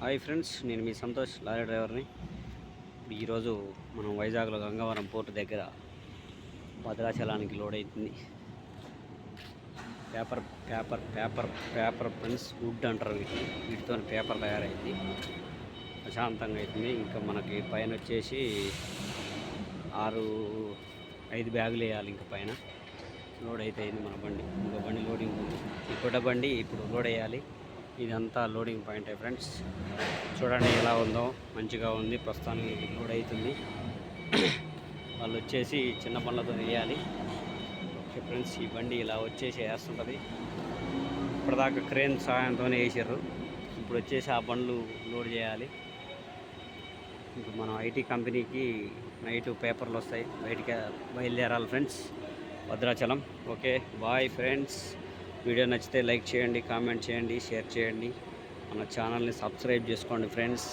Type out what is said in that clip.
Hi friends నేను మీ Santosh lorry డ్రైవర్ని. ఈరోజు మనం వైజాగ్లో గంగవరం పోర్టు దగ్గర భద్రాచలానికి లోడ్ అవుతుంది paper paper paper paper pens wood అంటారు వీటిని. వీటితో పేపర్ తయారైంది. ప్రశాంతంగా అవుతుంది ఇంకా మనకి పైన వచ్చేసి ఆరు ఐదు బ్యాగులు వేయాలి ఇంకా పైన. లోడ్ అయితే అయింది మన బండి. ఇంకో బండి లోడింగ్ ఉంది. బండి ఇప్పుడు లోడ్ వేయాలి. ఇదంతా లోడింగ్ పాయింట్ ఫ్రెండ్స్. చూడండి ఎలా ఉందో. మంచిగా ఉంది. ప్రస్తుతానికి లోడ్ అవుతుంది వాళ్ళు వచ్చేసి చిన్న బండ్లతో వేయాలి ఓకే ఫ్రెండ్స్ ఈ బండి ఇలా వచ్చేసి వేస్తుంటుంది. ఇప్పటిదాకా క్రేన్ సహాయంతోనే వేసారు ఇప్పుడు వచ్చేసి ఆ బండ్లు లోడ్ చేయాలి. ఇప్పుడు మనం ఐటీ కంపెనీకి నైట్ పేపర్లు వస్తాయి. బయటికి బయలుదేరాలి friends. Bhadrachalam. Okay bye friends. Video నచ్చితే లైక్ చేయండి కామెంట్ చేయండి షేర్ చేయండి. మన ఛానల్ని సబ్స్క్రైబ్ చేసుకోండి ఫ్రెండ్స్.